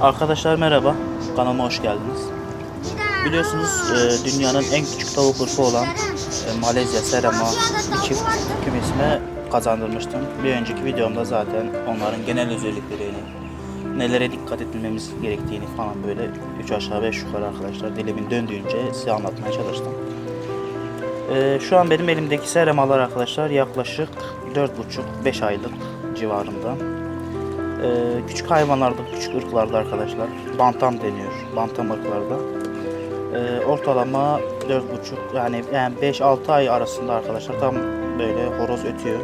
Arkadaşlar merhaba, kanalıma hoş geldiniz. Biliyorsunuz e, dünyanın en küçük tavuk ırkı olan e, Malezya Serama bir çift kümesime kazandırmıştım. Bir önceki videomda zaten onların genel özelliklerini, nelere dikkat etmemiz gerektiğini falan böyle 3 aşağı 5 yukarı arkadaşlar dilimin döndüğünce size anlatmaya çalıştım. E, şu an benim elimdeki seramalar arkadaşlar yaklaşık 4,5-5 aylık civarında. Ee, küçük hayvanlarda, küçük ırklarda arkadaşlar bantam deniyor. Bantam ırklarda. Ee, ortalama 4,5 yani yani 5-6 ay arasında arkadaşlar tam böyle horoz ötüyor.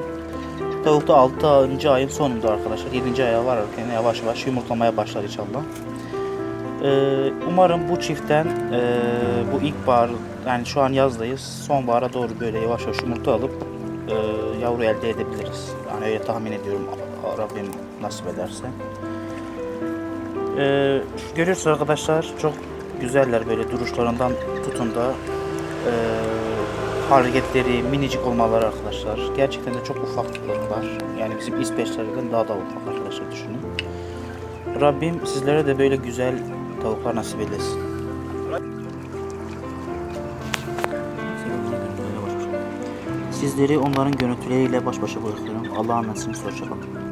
Tavukta 6. ayın sonunda arkadaşlar 7. aya varırken yavaş yavaş yumurtlamaya başlar inşallah. Ee, umarım bu çiftten e, bu ilkbahar yani şu an yazdayız sonbahara doğru böyle yavaş yavaş yumurta alıp e, yavru elde edebiliriz. Yani öyle tahmin ediyorum Rabbim nasip ederse. Ee, görüyorsunuz arkadaşlar çok güzeller böyle duruşlarından tutun da e, hareketleri minicik olmaları arkadaşlar. Gerçekten de çok ufaklıklar. Yani bizim İsveçlerden daha da ufak arkadaşlar düşünün. Rabbim sizlere de böyle güzel tavuklar nasip eylesin. Sizleri onların görüntüleriyle baş başa bırakıyorum. Allah'a olun. Hoşçakalın.